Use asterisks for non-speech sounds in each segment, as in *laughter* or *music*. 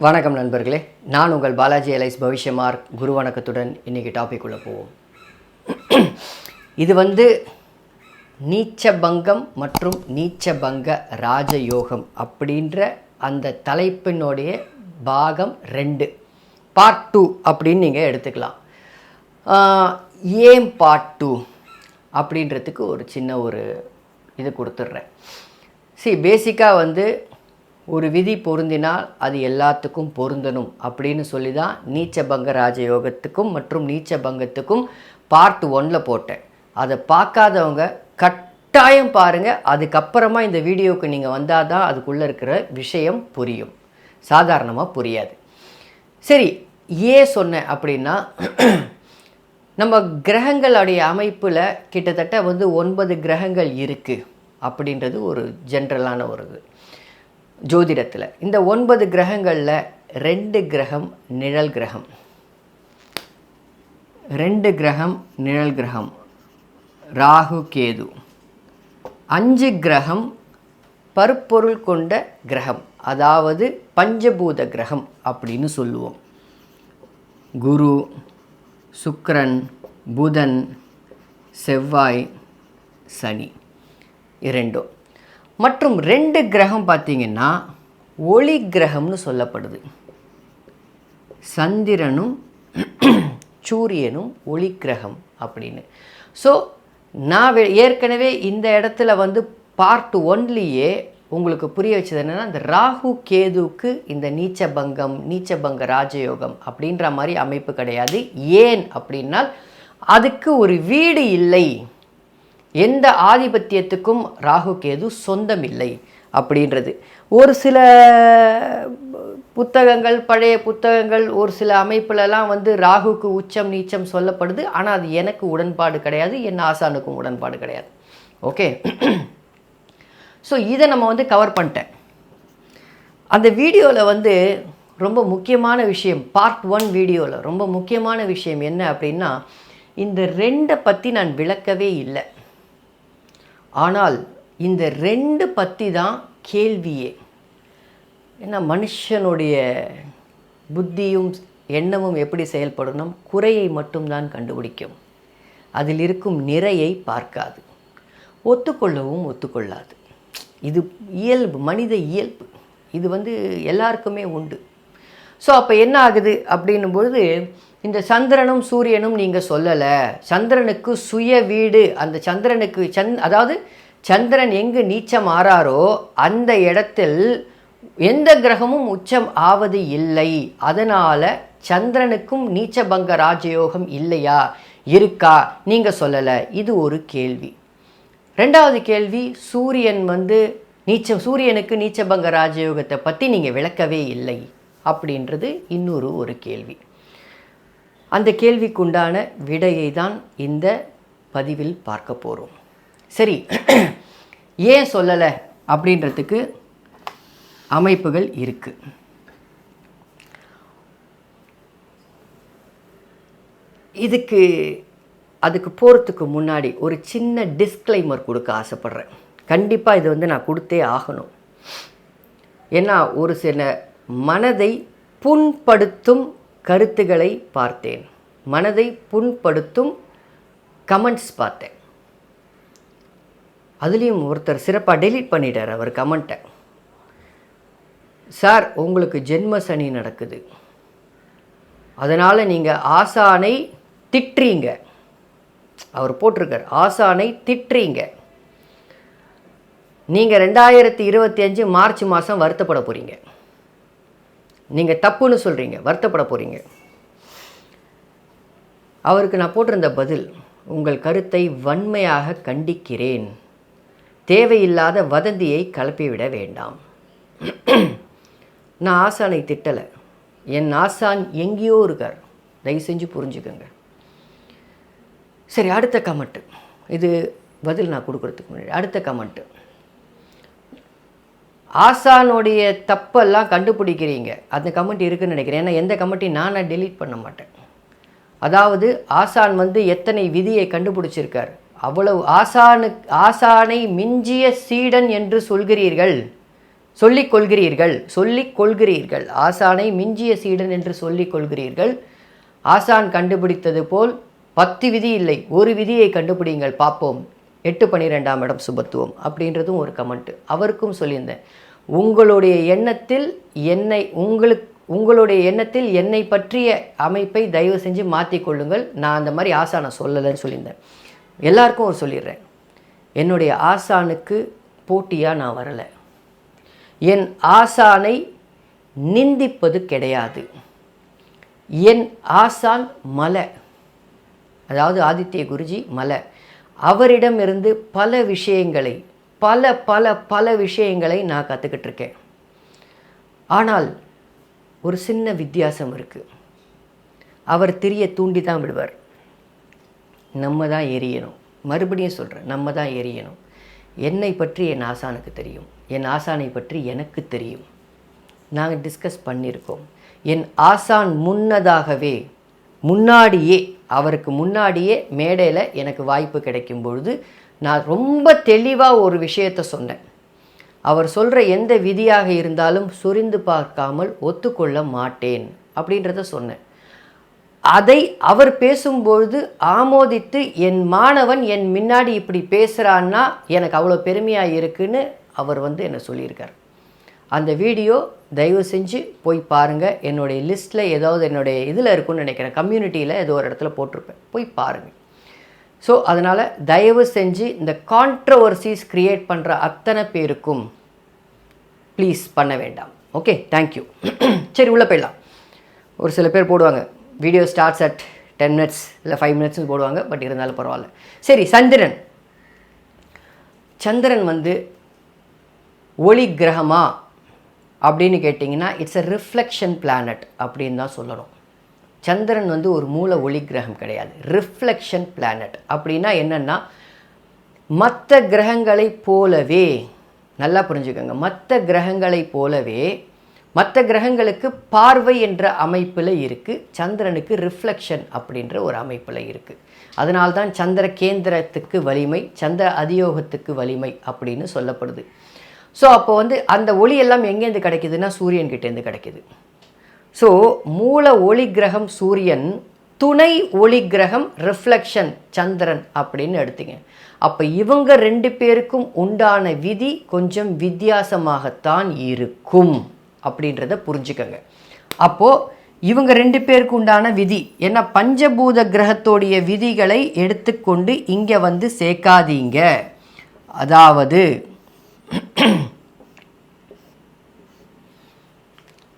வணக்கம் நண்பர்களே. நான் உங்கள் பாலாஜி எலைஸ் பவிஷ்யமார். குரு வணக்கத்துடன் இன்றைக்கி டாபிக் உள்ளே போவோம். இது வந்து நீச்சபங்கம் மற்றும் நீச்சபங்க ராஜயோகம் அப்படின்ற அந்த தலைப்பினுடைய பாகம் ரெண்டு. பார்ட் டூ அப்படின்னு நீங்கள் எடுத்துக்கலாம். ஏன் பார்ட் டூ அப்படின்றதுக்கு ஒரு சின்ன ஒரு இது கொடுத்துட்றேன். See பேசிக்காக வந்து ஒரு விதி பொருந்தினால் அது எல்லாத்துக்கும் பொருந்தணும் அப்படின்னு சொல்லி தான் நீச்சபங்க ராஜயோகத்துக்கும் மற்றும் நீச்சபங்கத்துக்கும் பார்ட் ஒன்னில் போட்டேன். அதை பார்க்காதவங்க கட்டாயம் பாருங்கள் அதுக்கப்புறமா இந்த வீடியோவுக்கு நீங்கள் வந்தால் தான் அதுக்குள்ளே இருக்கிற விஷயம் புரியும். சாதாரணமாக புரியாது. சரி ஏன் சொன்னேன் அப்படின்னா நம்ம கிரகங்களுடைய அமைப்பில் கிட்டத்தட்ட வந்து ஒன்பது கிரகங்கள் இருக்குது அப்படின்றது ஒரு ஜென்ரலான ஒரு இது ஜோதிடத்தில். இந்த ஒன்பது கிரகங்களில் ரெண்டு கிரகம் நிழல் கிரகம். ரெண்டு கிரகம் நிழல் கிரகம். ராகு கேது. அஞ்சு கிரகம் பருப்பொருள் கொண்ட கிரகம். அதாவது பஞ்சபூத கிரகம் அப்படின்னு சொல்லுவோம். குரு சுக்கரன் புதன் செவ்வாய் சனி. இரண்டும். மற்றும் ரெண்டு கிரகம் பார்த்தீங்கன்னா ஒளி கிரகம்னு சொல்லப்படுது. சந்திரனும் *clears throat* சூரியனும் ஒளி கிரகம் அப்படின்னு. ஸோ நான் ஏற்கனவே இந்த இடத்துல வந்து பார்ட் ஒன்லேயே உங்களுக்கு புரிய வச்சது என்னென்னா இந்த ராகு கேதுவுக்கு இந்த நீச்சபங்கம் நீச்சபங்க ராஜயோகம் அப்படின்ற மாதிரி அமைப்பு கிடையாது. ஏன் அப்படின்னால் அதுக்கு ஒரு வீடு இல்லை. எந்த ஆதிபத்தியத்துக்கும் ராகு கேது சொந்தம் இல்லை அப்படின்றது. ஒரு சில புத்தகங்கள் பழைய புத்தகங்கள் ஒரு சில அமைப்புலலாம் வந்து ராகுக்கு உச்சம் நீச்சம் சொல்லப்படுது. ஆனால் அது எனக்கு உடன்பாடு கிடையாது என் ஆசானுக்கும் உடன்பாடு கிடையாது. ஓகே? ஸோ இதை நம்ம வந்து கவர் பண்ணிட்டேன். அந்த வீடியோவில் வந்து ரொம்ப முக்கியமான விஷயம் பார்ட் ஒன் வீடியோவில் ரொம்ப முக்கியமான விஷயம் என்ன அப்படின்னா இந்த ரெண்டை பற்றி நான் விளக்கவே இல்லை. ஆனால் இந்த ரெண்டு பற்றி தான் கேள்வியே. ஏன்னா மனுஷனுடைய புத்தியும் எண்ணமும் எப்படி செயல்படணும் குறையை மட்டும்தான் கண்டுபிடிக்கும். அதில் இருக்கும் நிறையை பார்க்காது. ஒத்துக்கொள்ளவும் ஒத்துக்கொள்ளாது. இது இயல்பு மனித இயல்பு. இது வந்து எல்லாருக்குமே உண்டு. ஸோ அப்போ என்ன ஆகுது? அப்படின்னும் பொழுது இந்த சந்திரனும் சூரியனும் நீங்கள் சொல்லலை. சந்திரனுக்கு சுய வீடு அந்த சந்திரனுக்கு சந் அதாவது சந்திரன் எங்கு நீச்சம் ஆறாரோ அந்த இடத்தில் எந்த கிரகமும் உச்சம் ஆவது இல்லை. அதனால் சந்திரனுக்கும் நீச்சபங்க ராஜயோகம் இல்லையா? இருக்கா? நீங்கள் சொல்லலை. இது ஒரு கேள்வி. ரெண்டாவது கேள்வி சூரியன் வந்து நீச்சம் சூரியனுக்கு நீச்சபங்க ராஜயோகத்தை பற்றி நீங்கள் விளக்கவே இல்லை. அப்படின்றது இன்னொரு ஒரு கேள்வி. அந்த கேள்விக்குண்டான விடையை தான் இந்த பதிவில் பார்க்க போகிறோம் சரி *clears throat* ஏன் சொல்லலை அப்படின்றதுக்கு அமைப்புகள் இருக்குது இதுக்கு அதுக்கு போகிறதுக்கு முன்னாடி ஒரு சின்ன டிஸ்க்ளைமர் கொடுக்க ஆசைப்பட்றேன். கண்டிப்பாக இது வந்து நான் கொடுத்தே ஆகணும். ஏன்னா ஒரு சில மனதை புண்படுத்தும் கருத்துக்களை பார்த்தேன். மனதை புண்படுத்தும் கமெண்ட்ஸ் பார்த்தேன். அதுலேயும் ஒருத்தர் சிறப்பாக டெலீட் பண்ணிட்டார் அவர் கமெண்ட்டை சார் உங்களுக்கு ஜென்ம சனி நடக்குது. அதனால் நீங்கள் ஆசானை திட்டுறீங்க. அவர் போட்டிருக்கார். ஆசானை திட்டுறீங்க. நீங்கள் ரெண்டாயிரத்தி இருபத்தி அஞ்சு மார்ச் மாதம் வருத்தப்பட போகிறீங்க நீங்கள் தப்புன்னு சொல்கிறீங்க வருத்தப்பட போகிறீங்க அவருக்கு நான் போட்டிருந்த பதில் உங்கள் கருத்தை வன்மையாக கண்டிக்கிறேன். தேவையில்லாத வதந்தியை கிளப்பிவிட வேண்டாம். நான் ஆசானை திட்டலை. என் ஆசான் எங்கேயோ இருக்கார். தயவு செஞ்சு புரிஞ்சுக்கோங்க. சரி அடுத்த கமெண்ட்டு இது பதில் நான் கொடுக்குறதுக்கு முன்னாடி. அடுத்த கமெண்ட்டு ஆசானுடைய தப்பெல்லாம் கண்டுபிடிக்கிறீங்க. அந்த கமெண்ட் இருக்குன்னு நினைக்கிறேன். ஏன்னா எந்த கமெண்ட்டையும் நான் டெலீட் பண்ண மாட்டேன். அதாவது ஆசான் வந்து எத்தனை விதியை கண்டுபிடிச்சிருக்கார்? அவ்வளவு ஆசானு ஆசானை மிஞ்சிய சீடன் என்று சொல்கிறீர்கள். சொல்லிக் கொள்கிறீர்கள். சொல்லிக் கொள்கிறீர்கள். ஆசானை மிஞ்சிய சீடன் என்று சொல்லிக் கொள்கிறீர்கள். ஆசான் கண்டுபிடித்தது போல் பத்து விதி இல்லை. ஒரு விதியை கண்டுபிடிங்கள். பார்ப்போம். எட்டு பன்னிரெண்டாம் இடம் சுபத்துவம் அப்படின்றதும் ஒரு கமெண்ட்டு அவருக்கும் சொல்லியிருந்தேன். உங்களுடைய எண்ணத்தில் என்னை உங்களுக்கு உங்களுடைய எண்ணத்தில் என்னை பற்றிய அமைப்பை தயவு செஞ்சு மாற்றிக்கொள்ளுங்கள் நான் அந்த மாதிரி ஆசானை சொல்லலைன்னு சொல்லியிருந்தேன். எல்லாருக்கும் ஒரு சொல்லிடுறேன். என்னுடைய ஆசானுக்கு போட்டியாக நான் வரலை. என் ஆசானை நிந்திப்பது கிடையாது. என் ஆசான் மலை. அதாவது ஆதித்ய குருஜி மலை. அவரிடமிருந்து பல விஷயங்களை பல பல பல விஷயங்களை நான் கற்றுக்கிட்டு இருக்கேன் ஆனால் ஒரு சின்ன வித்தியாசம் இருக்குது அவர் திரிய தூண்டி தான் விடுவார். நம்ம தான் எரியணும். மறுபடியும் சொல்கிறேன் நம்ம தான் எரியணும். என்னை பற்றி என் ஆசானுக்கு தெரியும். என் ஆசானை பற்றி எனக்கு தெரியும். நாங்கள் டிஸ்கஸ் பண்ணியிருக்கோம். என் ஆசான் முன்னதாகவே முன்னாடியே அவருக்கு முன்னாடியே மேடையில் எனக்கு வாய்ப்பு கிடைக்கும் பொழுது நான் ரொம்ப தெளிவாக ஒரு விஷயத்தை சொன்னேன். அவர் சொல்கிற எந்த விதியாக இருந்தாலும் சுரிந்து பார்க்காமல் ஒத்துக்கொள்ள மாட்டேன் அப்படின்றத சொன்னேன். அதை அவர் பேசும்பொழுது ஆமோதித்து என் மாணவன் என் முன்னாடி இப்படி பேசுகிறான்னா எனக்கு அவ்வளோ பெருமையாக இருக்குன்னு அவர் வந்து என்னை சொல்லியிருக்கார். அந்த வீடியோ தயவு செஞ்சு போய் பாருங்கள் என்னுடைய லிஸ்ட்டில் ஏதாவது என்னுடைய இதில் இருக்குன்னு நினைக்கிறேன். கம்யூனிட்டியில் ஏதோ ஒரு இடத்துல போட்டிருப்பேன். போய் பாருங்கள் ஸோ அதனால் தயவு செஞ்சு இந்த கான்ட்ரவர்சிஸ் க்ரியேட் பண்ணுற அத்தனை பேருக்கும் ப்ளீஸ் பண்ண வேண்டாம். ஓகே தேங்க்யூ *clears throat* சரி உள்ளே போயிடலாம். ஒரு சில பேர் போடுவாங்க. Video starts at ten minutes இல்லை ஃபைவ் மினிட்ஸ்னு போடுவாங்க. பட் இருந்தாலும் பரவாயில்ல. சரி சந்திரன். சந்திரன் வந்து ஒளி கிரகமாக அப்படின்னு கேட்டிங்கன்னா இட்ஸ் அ ரிஃப்ளெக்ஷன் பிளானட் அப்படின்னு தான் சொல்லணும். சந்திரன் வந்து ஒரு மூல ஒளி கிரகம் கிடையாது. ரிஃப்ளெக்ஷன் பிளானட் அப்படின்னா என்னென்னா மற்ற கிரகங்களைப் போலவே நல்லா புரிஞ்சுக்கோங்க. மற்ற கிரகங்களைப் போலவே மற்ற கிரகங்களுக்கு பார்வை என்ற அமைப்பில் இருக்குது சந்திரனுக்கு ரிஃப்ளெக்ஷன் அப்படின்ற ஒரு அமைப்பில் இருக்குது அதனால்தான் சந்திர கேந்திரத்துக்கு வலிமை சந்திர அதியோகத்துக்கு வலிமை அப்படின்னு சொல்லப்படுது. ஸோ அப்போ வந்து அந்த ஒளி எல்லாம் எங்கேருந்து கிடைக்குதுன்னா சூரியன் கிட்டேருந்து கிடைக்குது. ஸோ மூல ஒளி கிரகம் சூரியன் துணை ஒளி கிரகம் ரிஃப்ளெக்ஷன் சந்திரன் அப்படின்னு எடுத்தீங்க. அப்போ இவங்க ரெண்டு பேருக்கும் உண்டான விதி கொஞ்சம் வித்தியாசமாகத்தான் இருக்கும் அப்படின்றத புரிஞ்சுக்கங்க. அப்போது இவங்க ரெண்டு பேருக்கு உண்டான விதி ஏன்னா பஞ்சபூத கிரகத்தோடைய விதிகளை எடுத்துக்கொண்டு இங்கே வந்து சேர்க்காதீங்க. அதாவது *clears throat*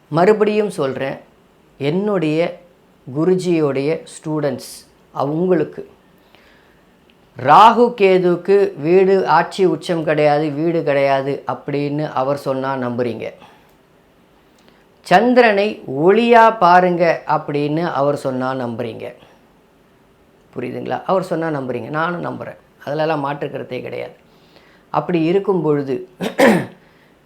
மறுபடியும் சொல்கிறேன் என்னுடைய குருஜியோடைய ஸ்டூடெண்ட்ஸ் அவங்களுக்கு. ராகு கேதுக்கு வீடு ஆட்சி உச்சம் கிடையாது வீடு கிடையாது அப்படின்னு அவர் சொன்னால் நம்புறீங்க. சந்திரனை ஒளியாக பாருங்க அப்படின்னு அவர் சொன்னால் நம்புறீங்க. புரியுதுங்களா? அவர் சொன்னால் நம்புறீங்க. நானும் நம்புகிறேன் அதிலெல்லாம் மாற்றுக்கிறதே கிடையாது. அப்படி இருக்கும் பொழுது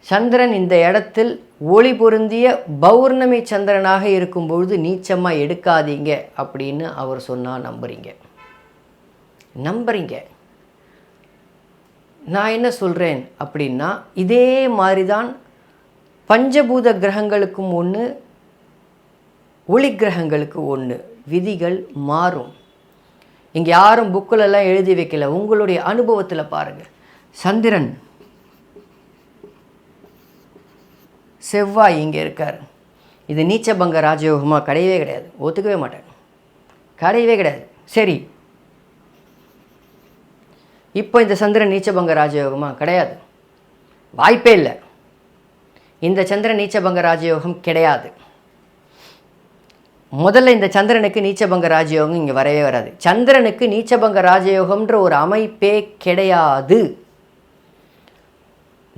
சந்திரன் இந்த இடத்தில் ஒளி பொருந்திய பௌர்ணமி சந்திரனாக இருக்கும் பொழுது நீச்சமாக எடுக்காதீங்க அப்படின்னு அவர் சொன்னால் நம்புறீங்க. நம்புறீங்க. நான் என்ன சொல்கிறேன் அப்படின்னா இதே மாதிரி தான் பஞ்சபூத கிரகங்களுக்கும் ஒன்று ஒளி கிரகங்களுக்கு ஒன்று விதிகள் மாறும். இங்கே யாரும் புக்கிலெல்லாம் எழுதி வைக்கல. உங்களுடைய அனுபவத்தில் பாருங்கள் சந்திரன். செவ்வாய் இங்கே இருக்கார். இது நீச்சபங்க ராஜயோகமாக கிடையவே கிடையாது. ஒத்துக்கவே மாட்டேன் கிடையவே கிடையாது. சரி. இப்போ இந்த சந்திரன் நீச்சபங்க ராஜயோகமாக கிடையாது. வாய்ப்பே இல்லை. இந்த சந்திரன் நீச்சபங்க ராஜயோகம் கிடையாது. முதல்ல இந்த சந்திரனுக்கு நீச்சபங்க ராஜயோகம் இங்கே வரவே வராது. சந்திரனுக்கு நீச்சபங்க ராஜயோகம்ன்ற ஒரு அமைப்பே கிடையாது.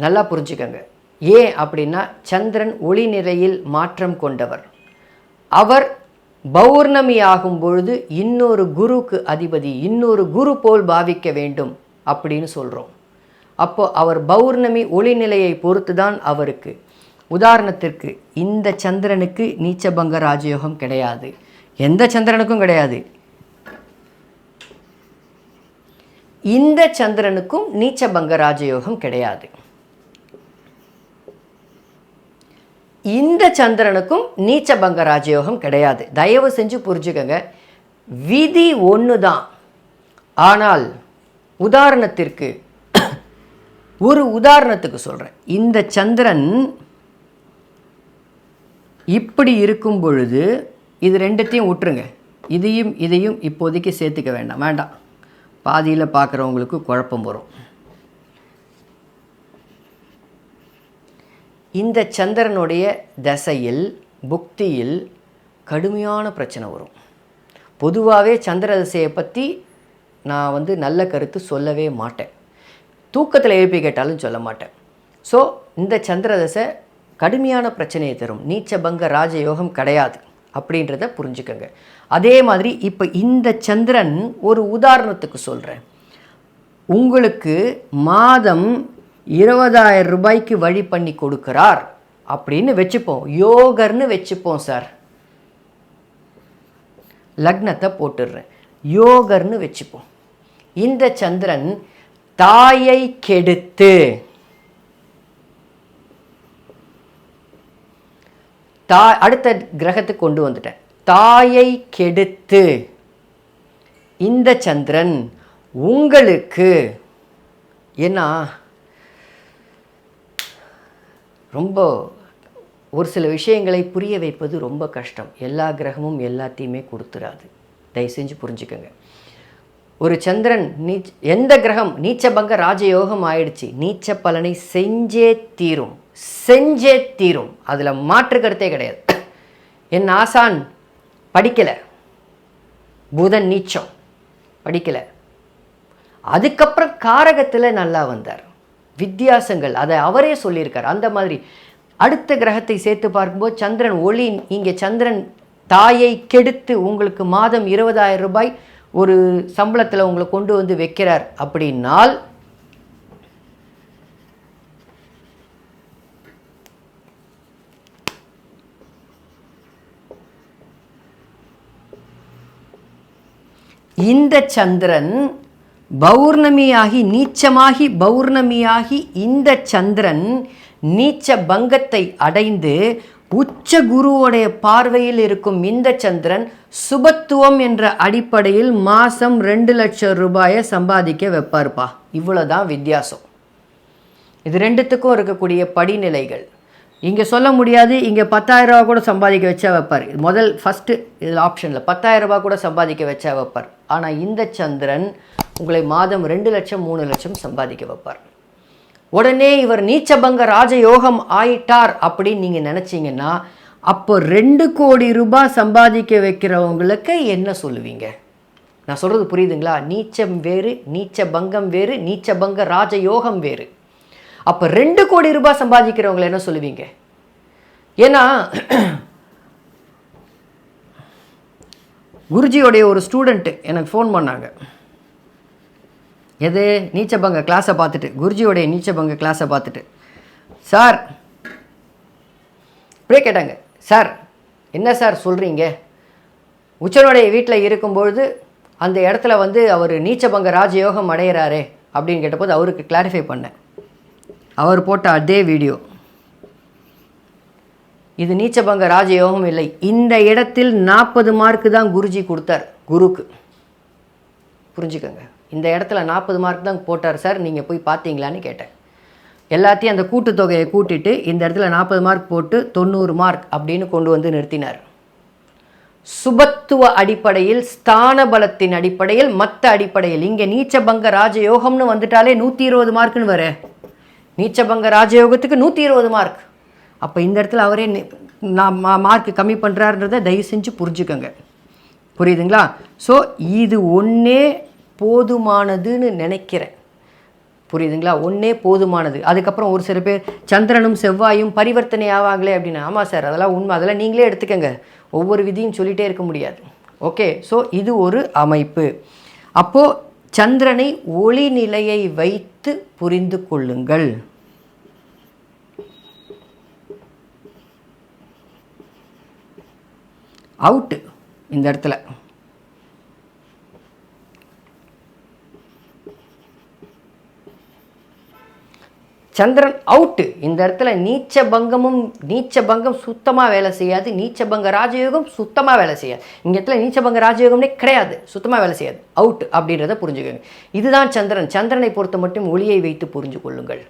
நல்லா புரிஞ்சுக்கங்க. ஏன் அப்படின்னா சந்திரன் ஒளி நிறையில் மாற்றம் கொண்டவர். அவர் பௌர்ணமி ஆகும் பொழுது இன்னொரு குருக்கு அதிபதி இன்னொரு குரு போல் பாவிக்க வேண்டும் அப்படின்னு சொல்கிறோம் அப்போ அவர் பௌர்ணமி ஒளிநிலையை பொறுத்து தான் அவருக்கு. உதாரணத்திற்கு இந்த சந்திரனுக்கு நீச்சபங்க ராஜயோகம் கிடையாது. எந்த சந்திரனுக்கும் கிடையாது. இந்த சந்திரனுக்கும் நீச்சபங்க ராஜயோகம் கிடையாது. இந்த சந்திரனுக்கும் நீச்சபங்க ராஜயோகம் கிடையாது. தயவு செஞ்சு புரிஞ்சுக்கங்க. விதி ஒன்று தான் ஆனால் உதாரணத்திற்கு ஒரு உதாரணத்துக்கு சொல்கிறேன் இந்த சந்திரன் இப்படி இருக்கும் பொழுது இது ரெண்டுத்தையும் விட்டுருங்க இதையும் இதையும் இப்போதைக்கு சேர்த்துக்க வேண்டாம். வேண்டாம். பாதியில் பார்க்குறவங்களுக்கு குழப்பம் வரும். இந்த சந்திரனுடைய தசையில் புக்தியில் கடுமையான பிரச்சனை வரும். பொதுவாகவே சந்திர தசையை பற்றி நான் வந்து நல்ல கருத்து சொல்லவே மாட்டேன். தூக்கத்தில் எழுப்பி கேட்டாலும் சொல்ல மாட்டேன். ஸோ இந்த சந்திர தசை கடுமையான பிரச்சனையை தரும். நீச்சபங்க ராஜயோகம் கிடையாது அப்படின்றத புரிஞ்சுக்கோங்க. அதே மாதிரி இப்போ இந்த சந்திரன் ஒரு உதாரணத்துக்கு சொல்கிறேன் உங்களுக்கு மாதம் இருபதாயிரம் ரூபாய்க்கு வழி பண்ணி கொடுக்கிறார். அப்படின்னு வச்சுப்போம். யோகர்னு வச்சுப்போம் சார். லக்னத்தை போட்டுடுறேன். யோகர்னு வச்சுப்போம். இந்த சந்திரன் தாயை கெடுத்து தா அடுத்த கிரகத்துக்கு கொண்டு வந்துட்டேன். தாயை கெடுத்து இந்த சந்திரன் உங்களுக்கு ஏன்னா ரொம்ப ஒரு சில விஷயங்களை புரிய வைப்பது ரொம்ப கஷ்டம். எல்லா கிரகமும் எல்லாத்தையுமே கொடுத்துறாது. தயவு செஞ்சு புரிஞ்சுக்கோங்க. ஒரு சந்திரன் நீச் எந்த கிரகம்? நீச்சபங்க ராஜயோகம் ஆயிடுச்சு. நீச்ச பலனை செஞ்சே தீரும். செஞ்சே தீரும். அதில் மாற்று கருத்தே கிடையாது. என் ஆசான் படிக்கலை. புதன் நீச்சம். படிக்கலை. அதுக்கப்புறம் காரகத்தில் நல்லா வந்தார். வித்தியாசங்கள். அதை அவரே சொல்லியிருக்கார். அந்த மாதிரி. அடுத்த கிரகத்தை சேர்த்து பார்க்கும்போது சந்திரன் ஒளி இங்கே சந்திரன் தாயை கெடுத்து உங்களுக்கு மாதம் இருபதாயிரம் ரூபாய் ஒரு சம்பளத்தில் உங்களை கொண்டு வந்து வைக்கிறார் அப்படின்னால் இந்த சந்திரன் பௌர்ணமியாகி நீச்சமாகி பௌர்ணமியாகி இந்த சந்திரன் நீச்ச பங்கத்தை அடைந்து உச்ச குருவோடைய பார்வையில் இருக்கும் இந்த சந்திரன் சுபத்துவம் என்ற அடிப்படையில் மாதம் ரெண்டு லட்சம் ரூபாயை சம்பாதிக்க வைப்பார்ப்பா. இவ்வளோதான் வித்தியாசம். இது ரெண்டுத்துக்கும் இருக்கக்கூடிய படிநிலைகள். இங்கே சொல்ல முடியாது இங்கே பத்தாயிரம் ரூபா கூட சம்பாதிக்க வச்சா வைப்பார். முதல் ஃபஸ்ட்டு இதில் ஆப்ஷனில் பத்தாயிரம் ரூபா கூட சம்பாதிக்க வச்சா வைப்பார். ஆனால் இந்த சந்திரன் உங்களை மாதம் ரெண்டு லட்சம் மூணு லட்சம் சம்பாதிக்க வைப்பார். உடனே இவர் நீச்சபங்க ராஜயோகம் ஆயிட்டார் அப்படின்னு நீங்கள் நினச்சிங்கன்னா அப்போ ரெண்டு கோடி ரூபாய் சம்பாதிக்க வைக்கிறவங்களுக்கு என்ன சொல்லுவீங்க? நான் சொல்கிறது புரியுதுங்களா? நீச்சம் வேறு நீச்ச பங்கம் வேறு நீச்ச பங்க ராஜயோகம் வேறு. அப்போ ரெண்டு கோடி ரூபாய் சம்பாதிக்கிறவங்களை என்ன சொல்லுவீங்க? ஏன்னா குருஜியோடைய ஒரு ஸ்டூடெண்ட்டு எனக்கு ஃபோன் பண்ணாங்க. எது? நீச்சபங்க கிளாஸை பார்த்துட்டு. குருஜியோடைய நீச்சபங்க கிளாஸை பார்த்துட்டு. சார். இப்படியே கேட்டாங்க. சார் என்ன சார் சொல்கிறீங்க உச்சனுடைய வீட்டில் இருக்கும்பொழுது அந்த இடத்துல வந்து அவர் நீச்சபங்க ராஜயோகம் அடைகிறாரே அப்படின்னு கேட்டபோது அவருக்கு கிளாரிஃபை பண்ணேன். அவர் போட்ட அதே வீடியோ இது நீச்சபங்க ராஜயோகம் இல்லை. இந்த இடத்தில் நாற்பது மார்க்கு தான் குருஜி கொடுத்தார் குருக்கு. புரிஞ்சுக்கோங்க. இந்த இடத்துல நாற்பது மார்க் தான் போட்டார் சார். நீங்கள் போய் பார்த்தீங்களான்னு கேட்டேன். எல்லாத்தையும் அந்த கூட்டுத்தொகையை கூட்டிட்டு இந்த இடத்துல நாற்பது மார்க் போட்டு தொண்ணூறு மார்க் அப்படின்னு கொண்டு வந்து நிறுத்தினார். சுபத்துவ அடிப்படையில் ஸ்தான பலத்தின் அடிப்படையில் மற்ற அடிப்படையில். இங்கே நீச்சபங்க ராஜயோகம்னு வந்துட்டாலே நூற்றி இருபது மார்க்குன்னு வர நீச்சபங்க ராஜயோகத்துக்கு நூற்றி இருபது மார்க் அப்போ இந்த இடத்துல அவரே நான் மார்க் கம்மி பண்ணுறாருன்றதை தயவு செஞ்சு புரிஞ்சுக்கோங்க. புரியுதுங்களா? ஸோ இது ஒன்றே போதுமானதுன்னு நினைக்கிறேன். புரியுதுங்களா? ஒன்றே போதுமானது. அதுக்கப்புறம் ஒரு சில பேர் சந்திரனும் செவ்வாயும் பரிவர்த்தனை ஆவாங்களே அப்படின்னு ஆமாம் சார் அதெல்லாம் உண்மை. அதெல்லாம் நீங்களே எடுத்துக்கங்க. ஒவ்வொரு விதியும் சொல்லிகிட்டே இருக்க முடியாது. ஓகே? ஸோ இது ஒரு அமைப்பு. அப்போது சந்திரனை ஒளி நிலையை வைத்து புரிந்து கொள்ளுங்கள். அவுட்டு இந்த இடத்துல. சந்திரன் அவுட்டு இந்த இடத்துல நீச்ச பங்கமும் நீச்ச பங்கம் சுத்தமாக வேலை செய்யாது. நீச்ச பங்க ராஜயோகம் சுத்தமாக வேலை செய்யாது. இந்த இடத்துல நீச்ச பங்க ராஜயோகம்னே கிடையாது. சுத்தமாக வேலை செய்யாது. அவுட் அப்படின்றத புரிஞ்சுக்கோங்க. இதுதான் சந்திரன். சந்திரனை பொறுத்த மட்டும் ஒளியை வைத்து புரிஞ்சு கொள்ளுங்கள்.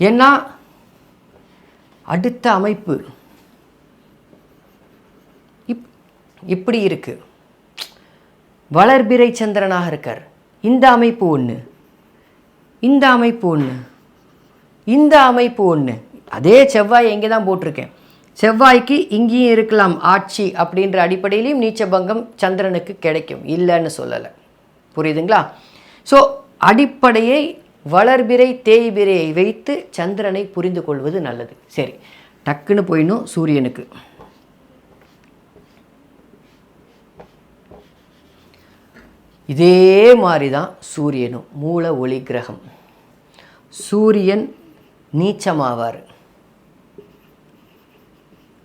ஏன்னா அடுத்த அமைப்பு இப் இப்படி இருக்கு. வளர்பிறை சந்திரனாக இருக்கார். இந்த அமைப்பு ஒன்று இந்த அமைப்பு ஒன்று இந்த அமைப்பு ஒன்று அதே செவ்வாய் எங்கே தான் போட்டிருக்கேன். செவ்வாய்க்கு இங்கேயும் இருக்கலாம் ஆட்சி அப்படின்ற அடிப்படையிலையும் நீச்சபங்கம் சந்திரனுக்கு கிடைக்கும். இல்லைன்னு சொல்லலை. புரியுதுங்களா? ஸோ அடிப்படையை வளர்பிறை தேய்பிரையை வைத்து சந்திரனை புரிந்து கொள்வது நல்லது. சரி டக்குன்னு போயிடணும் சூரியனுக்கு. இதே மாதிரி தான் சூரியனும். மூல ஒளி கிரகம் சூரியன் நீச்சமாவார்.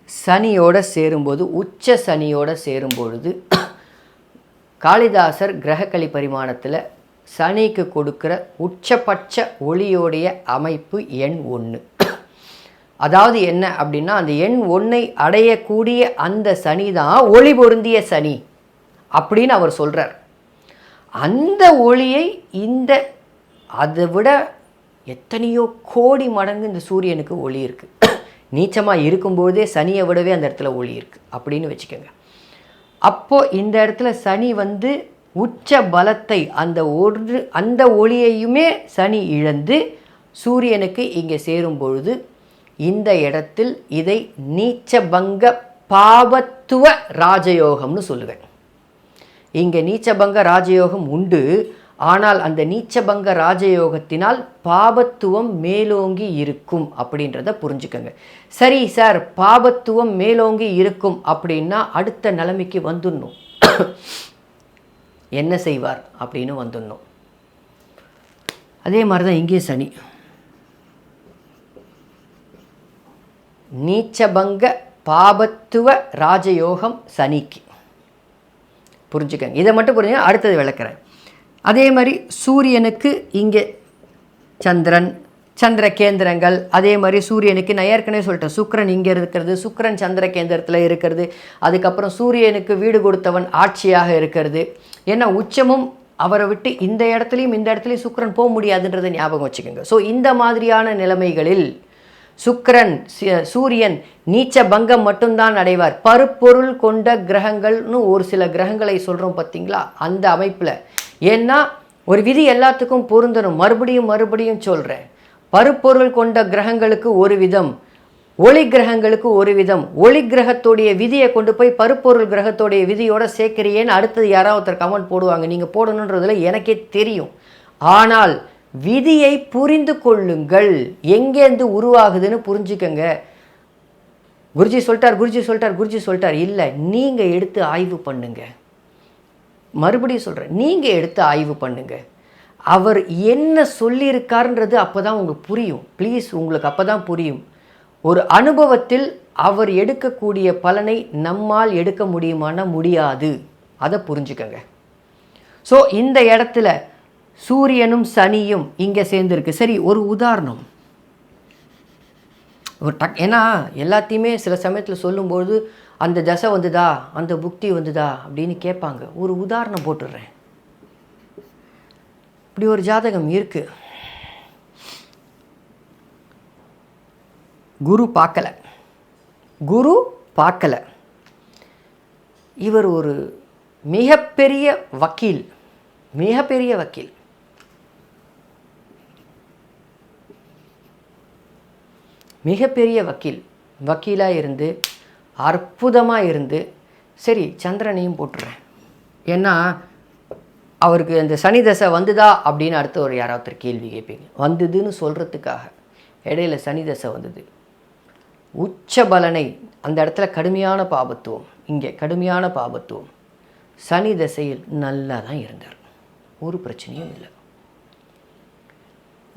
சனியோட சேரும்போது உச்ச சனியோட சேரும்பொழுது காளிதாசர் கிரகக்கலி பரிமாணத்தில் சனிக்கு கொடுக்குற உச்சபட்ச ஒளியோடைய அமைப்பு எண் ஒன்று அதாவது என்ன அப்படின்னா அந்த எண் ஒன்றை அடையக்கூடிய அந்த சனி தான் ஒளி பொருந்திய சனி அப்படின்னு அவர் சொல்கிறார் அந்த ஒளியை இந்த அதை விட எத்தனையோ கோடி மடங்கு இந்த சூரியனுக்கு ஒளி இருக்குது நீச்சமாக இருக்கும்போதே சனியை விடவே அந்த இடத்துல ஒளி இருக்குது அப்படின்னு வச்சுக்கோங்க. அப்போது இந்த இடத்துல சனி வந்து உச்ச பலத்தை அந்த ஒரு அந்த ஒளியையுமே சனி இழந்து சூரியனுக்கு இங்கே சேரும் பொழுது இந்த இடத்தில் இதை நீச்சபங்க பாபத்துவ ராஜயோகம்னு சொல்லுவேன். இங்கே நீச்சபங்க ராஜயோகம் உண்டு. ஆனால் அந்த நீச்சபங்க ராஜயோகத்தினால் பாபத்துவம் மேலோங்கி இருக்கும் அப்படின்றத புரிஞ்சுக்கோங்க. சரி சார் பாபத்துவம் மேலோங்கி இருக்கும் அப்படின்னா அடுத்த நிலைமைக்கு வந்துடணும். என்ன செய்வார் அப்படின்னு வந்துடணும். அதே மாதிரி தான் இங்கே சனி. நீச்சபங்க பாபத்துவ ராஜயோகம் சனிக்கு. புரிஞ்சுக்கங்க. இதை மட்டும் புரிஞ்சுங்க அடுத்தது விளக்குறேன். அதே மாதிரி சூரியனுக்கு இங்கே சந்திரன் சந்திர கேந்திரங்கள் அதே மாதிரி சூரியனுக்கு நான் ஏற்கனவே சொல்லிட்டேன். சுக்கிரன் இங்கே இருக்கிறது சுக்கரன் சந்திர கேந்திரத்தில் இருக்கிறது அதுக்கப்புறம் சூரியனுக்கு வீடு கொடுத்தவன் ஆட்சியாக இருக்கிறது. ஏன்னா உச்சமும் அவரை விட்டு இந்த இடத்துலையும் இந்த இடத்துலையும் சுக்கிரன் போக முடியாதுன்றதை ஞாபகம் வச்சுக்கோங்க. ஸோ இந்த மாதிரியான நிலைமைகளில் சுக்கரன் சூரியன் நீச்ச பங்கம் மட்டும்தான் அடைவார். பருப்பொருள் கொண்ட கிரகங்கள்னு ஒரு சில கிரகங்களை சொல்கிறோம் பார்த்தீங்களா? அந்த அமைப்பில். ஏன்னா ஒரு விதி எல்லாத்துக்கும் பொருந்தணும். மறுபடியும் மறுபடியும் சொல்கிறேன் பருப்பொருள் கொண்ட கிரகங்களுக்கு ஒரு விதம் ஒளி கிரகங்களுக்கு ஒரு விதம். ஒளி கிரகத்துடைய விதியை கொண்டு போய் பருப்பொருள் கிரகத்துடைய விதியோட சேர்க்கிறியேன்னு அடுத்தது யாராவது ஒருத்தர் கமெண்ட் போடுவாங்க. நீங்கள் போடணுன்றதுல எனக்கே தெரியும். ஆனால் விதியை புரிந்து கொள்ளுங்கள். எங்கேருந்து உருவாகுதுன்னு புரிஞ்சுக்கங்க. குருஜி சொல்லிட்டார் குருஜி சொல்லிட்டார் குருஜி சொல்லிட்டார். இல்லை நீங்கள் எடுத்து ஆய்வு பண்ணுங்கள் மறுபடியும் சொல்கிறேன் நீங்கள் எடுத்து ஆய்வு பண்ணுங்கள் அவர் என்ன சொல்லியிருக்காருன்றது அப்போ தான் உங்களுக்கு புரியும். ப்ளீஸ் உங்களுக்கு அப்போ தான் புரியும். ஒரு அனுபவத்தில் அவர் எடுக்கக்கூடிய பலனை நம்மால் எடுக்க முடியுமானா முடியாது. அதை புரிஞ்சுக்கங்க. ஸோ இந்த இடத்துல சூரியனும் சனியும் இங்கே சேர்ந்துருக்கு. சரி ஒரு உதாரணம். ஒரு டக் ஏன்னா எல்லாத்தையுமே சில சமயத்தில் சொல்லும்போது அந்த தசை வந்துதா? அந்த புக்தி வந்துதா? அப்படின்னு கேட்பாங்க. ஒரு உதாரணம் போட்டுடுறேன். இப்படி ஒரு ஜாதகம் இருக்கு. குரு பார்க்கல. குரு பார்க்கல. இவர் ஒரு மிகப்பெரிய வக்கீல். மிகப்பெரிய வக்கீல். மிகப்பெரிய வக்கீல். வக்கீலாக இருந்து அற்புதமாக இருந்து சரி சந்திரனையும் போட்டுறேன் ஏன்னா அவருக்கு அந்த சனி தசை வந்துதா அப்படின்னு அடுத்த ஒரு யாராவது கேள்வி கேட்பீங்க. வந்ததுன்னு சொல்கிறதுக்காக இடையில சனி தசை வந்தது. உச்ச பலனை அந்த இடத்துல கடுமையான பாபத்துவம் இங்கே கடுமையான பாபத்துவம். சனி தசையில் நல்லா தான் இருந்தார். ஒரு பிரச்சனையும் இல்லை.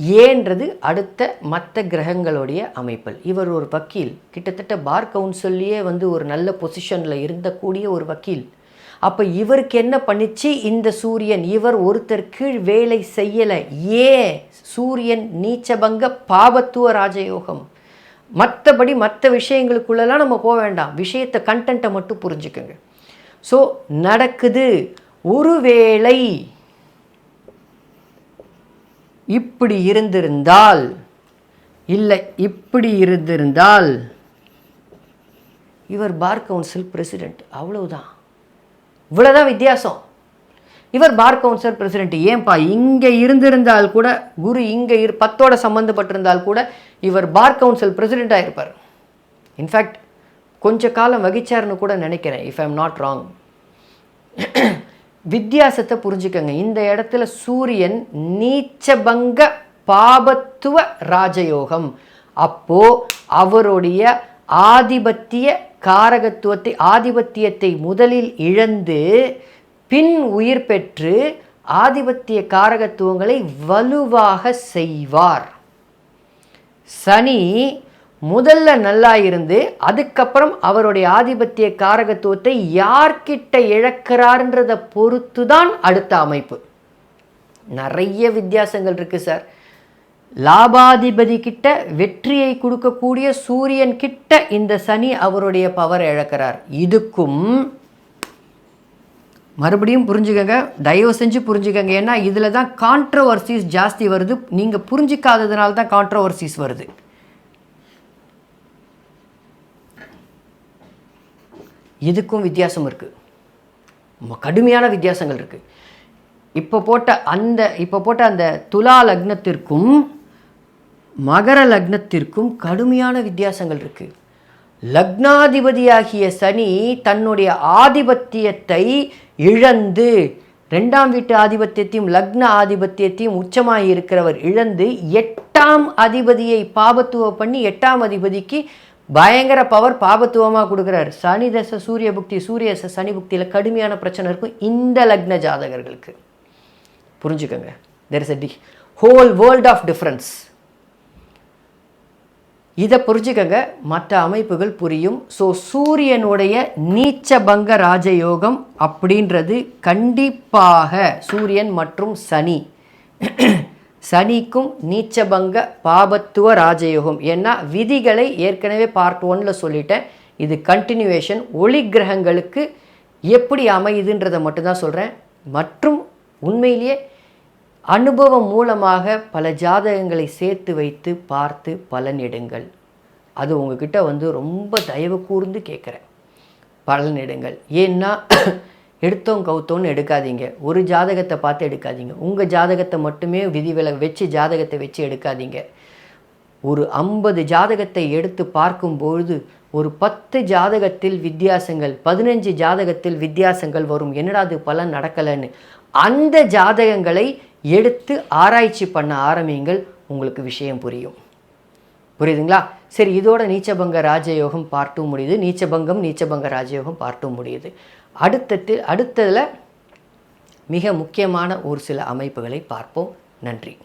ஏன்றது அடுத்த மற்ற கிரகங்களுடைய அமைப்பில். இவர் ஒரு வக்கீல். கிட்டத்தட்ட பார் கவுன்சில்லையே வந்து ஒரு நல்ல பொசிஷனில் இருந்தக்கூடிய ஒரு வக்கீல். அப்போ இவருக்கு என்ன பண்ணிச்சு? இந்த சூரியன். இவர் ஒருத்தர் கீழ் வேலை செய்யலை. ஏன்? சூரியன் நீச்சபங்க பாபத்துவ ராஜயோகம். மற்றபடி மற்ற விஷயங்களுக்குள்ளெல்லாம் நம்ம போக வேண்டாம். விஷயத்தை கண்டென்ட்டை மட்டும் புரிஞ்சுக்கோங்க. ஸோ நடக்குது. ஒருவேளை இப்படி இருந்திருந்தால் இல்லை இப்படி இருந்திருந்தால் இவர் பார் கவுன்சில் பிரசிடெண்ட் அவ்வளவுதான். இவ்வளோதான் வித்தியாசம். இவர் பார் கவுன்சில் பிரசிடெண்ட் ஏன்பா இங்கே இருந்திருந்தால் கூட குரு இங்கே இரு பத்தோட சம்மந்தப்பட்டிருந்தால் கூட இவர் பார் கவுன்சில் பிரசிடெண்ட்டாக இருப்பார். இன்ஃபேக்ட் கொஞ்ச காலம் வகிச்சார்னு கூட நினைக்கிறேன் இஃப் ஐம் நாட் ராங் வித்தியாசத்தை புரிஞ்சுக்கங்க. இந்த இடத்துல சூரியன் நீச்சபங்க பாபத்துவ ராஜயோகம். அப்போ அவருடைய ஆதிபத்திய காரகத்துவத்தை ஆதிபத்தியத்தை முதலில் இழந்து பின் உயிர் பெற்று ஆதிபத்திய காரகத்துவங்களை வலுவாக செய்வார். சனி முதல்ல நல்லா இருந்து அதுக்கப்புறம் அவருடைய ஆதிபத்திய காரகத்துவத்தை யார்கிட்ட இழக்கிறார்ன்றதை பொறுத்து தான் அடுத்த அமைப்பு. நிறைய வித்தியாசங்கள் இருக்குது சார். லாபாதிபதி கிட்ட வெற்றியை கொடுக்கக்கூடிய சூரியன் கிட்ட இந்த சனி அவருடைய பவர் இழக்கிறார். இதுக்கும் மறுபடியும் புரிஞ்சுக்கங்க தயவு செஞ்சு புரிஞ்சுக்கங்க. ஏன்னா இதில் தான் கான்ட்ரவர்சிஸ் ஜாஸ்தி வருது. நீங்கள் புரிஞ்சிக்காததுனால தான் கான்ட்ரவர்சிஸ் வருது. இதுக்கும் வித்தியாசம் இருக்குது கடுமையான வித்தியாசங்கள் இருக்குது இப்போ போட்ட அந்த இப்போ போட்ட அந்த துலா லக்னத்திற்கும் மகர லக்னத்திற்கும் கடுமையான வித்தியாசங்கள் இருக்குது லக்னாதிபதியாகிய சனி தன்னுடைய ஆதிபத்தியத்தை இழந்து ரெண்டாம் வீட்டு ஆதிபத்தியத்தையும் லக்ன ஆதிபத்தியத்தையும் உச்சமாக இருக்கிறவர் இழந்து எட்டாம் அதிபதியை பாபத்துவ பண்ணி எட்டாம் அதிபதிக்கு பயங்கர பவர் பாபத்துவமாக கொடுக்குறாரு. சனி தசை சூரிய புக்தி சூரிய சனி புக்தியில் கடுமையான பிரச்சனை இருக்கும் இந்த லக்ன ஜாதகர்களுக்கு. புரிஞ்சுக்கோங்க. There is a the whole world of difference இதை புரிஞ்சுக்கங்க. மற்ற அமைப்புகள் புரியும். ஸோ சூரியனுடைய நீச்சபங்க ராஜயோகம் அப்படின்றது கண்டிப்பாக சூரியன் மற்றும் சனி சனிக்கும் நீச்சபங்க பாபத்துவ ராஜயோகம். ஏன்னா விதிகளை ஏற்கனவே பார்ட் ஒனில் சொல்லிட்டேன். இது கண்டினியூவேஷன் ஒளி கிரகங்களுக்கு எப்படி அமையுதுன்றதை மட்டும்தான் சொல்கிறேன் மற்றும் உண்மையிலேயே அனுபவம் மூலமாக பல ஜாதகங்களை சேர்த்து வைத்து பார்த்து பலனிடுங்கள். அது உங்ககிட்ட வந்து ரொம்ப தயவு கூர்ந்து கேட்குறேன். பலனிடுங்கள். ஏன்னா எடுத்தோம் கவுத்தோன்னு எடுக்காதீங்க. ஒரு ஜாதகத்தை பார்த்து எடுக்காதீங்க. உங்கள் ஜாதகத்தை மட்டுமே விதிவில வச்சு ஜாதகத்தை வச்சு எடுக்காதீங்க. ஒரு ஐம்பது ஜாதகத்தை எடுத்து பார்க்கும்பொழுது ஒரு பத்து ஜாதகத்தில் வித்தியாசங்கள் பதினஞ்சு ஜாதகத்தில் வித்தியாசங்கள் வரும். என்னடாது பலன் நடக்கலைன்னு. அந்த ஜாதகங்களை எடுத்து ஆராய்ச்சி பண்ண ஆரம்பியுங்கள் உங்களுக்கு விஷயம் புரியும். புரியுதுங்களா? சரி இதோட நீச்சபங்க ராஜயோகம் பார்ட்டும் முடியுது. நீச்சபங்கம் நீச்சபங்க ராஜயோகம் பார்ட்டும் முடியுது. அடுத்தது அடுத்ததில் மிக முக்கியமான ஒரு சில அமைப்புகளை பார்ப்போம். நன்றி.